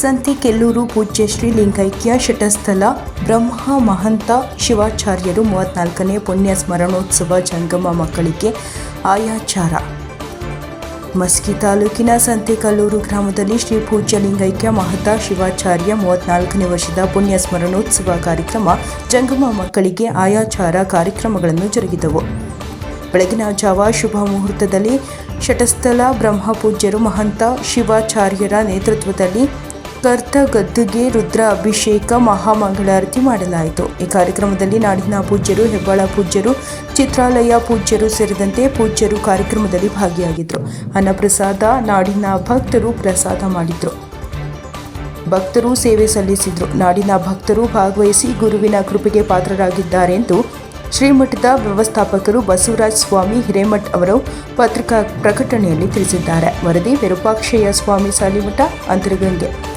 ಸಂತಿ ಕೆಲ್ಲೂರು ಪೂಜ್ಯ ಶ್ರೀ ಲಿಂಗೈಕ್ಯ ಶಟಸ್ಥಲ ಬ್ರಹ್ಮ ಮಹಂತ ಶಿವಾಚಾರ್ಯರು ಮೂವತ್ನಾಲ್ಕನೇ ಪುಣ್ಯ ಸ್ಮರಣೋತ್ಸವ ಜಂಗಮ ಮಕ್ಕಳಿಗೆ ಆಯಾಚಾರ. ಮಸ್ಕಿ ತಾಲೂಕಿನ ಸಂತೆಕಲ್ಲೂರು ಗ್ರಾಮದಲ್ಲಿ ಶ್ರೀ ಪೂಜ್ಯ ಲಿಂಗೈಕ್ಯ ಮಹತ ಶಿವಾಚಾರ್ಯ ಮೂವತ್ನಾಲ್ಕನೇ ವರ್ಷದ ಪುಣ್ಯ ಸ್ಮರಣೋತ್ಸವ ಕಾರ್ಯಕ್ರಮ ಜಂಗಮ ಮಕ್ಕಳಿಗೆ ಆಯಾಚಾರ ಕಾರ್ಯಕ್ರಮಗಳನ್ನು ಜರುಗಿದವು. ಬೆಳಗಿನ ಜಾವ ಶುಭ ಮುಹೂರ್ತದಲ್ಲಿ ಶಟಸ್ಥಲ ಬ್ರಹ್ಮಪೂಜ್ಯರು ಮಹಂತ ಶಿವಾಚಾರ್ಯರ ನೇತೃತ್ವದಲ್ಲಿ ಕರ್ತ ಗದ್ದುಗೆ ರುದ್ರ ಅಭಿಷೇಕ ಮಹಾಮಂಗಳಾರತಿ ಮಾಡಲಾಯಿತು. ಈ ಕಾರ್ಯಕ್ರಮದಲ್ಲಿ ನಾಡಿನ ಪೂಜ್ಯರು, ಹೆಬ್ಬಾಳ ಪೂಜ್ಯರು, ಚಿತ್ರಾಲಯ ಪೂಜ್ಯರು ಸೇರಿದಂತೆ ಪೂಜ್ಯರು ಕಾರ್ಯಕ್ರಮದಲ್ಲಿ ಭಾಗಿಯಾಗಿದ್ದರು ಅನ್ನಪ್ರಸಾದ, ನಾಡಿನ ಭಕ್ತರು ಪ್ರಸಾದ ಮಾಡಿದ್ರು. ಭಕ್ತರು ಸೇವೆ ಸಲ್ಲಿಸಿದ್ರು. ನಾಡಿನ ಭಕ್ತರು ಭಾಗವಹಿಸಿ ಗುರುವಿನ ಕೃಪೆಗೆ ಪಾತ್ರರಾಗಿದ್ದಾರೆ ಎಂದು ಶ್ರೀಮಠದ ವ್ಯವಸ್ಥಾಪಕರು ಬಸವರಾಜ್ ಸ್ವಾಮಿ ಹಿರೇಮಠ್ ಅವರು ಪತ್ರಿಕಾ ಪ್ರಕಟಣೆಯಲ್ಲಿ ತಿಳಿಸಿದ್ದಾರೆ. ವರದಿ, ವಿರೂಪಾಕ್ಷಯ್ಯ ಸ್ವಾಮಿ ಸಾಲಿಮಠ, ಅಂತರಗಂಗೆ.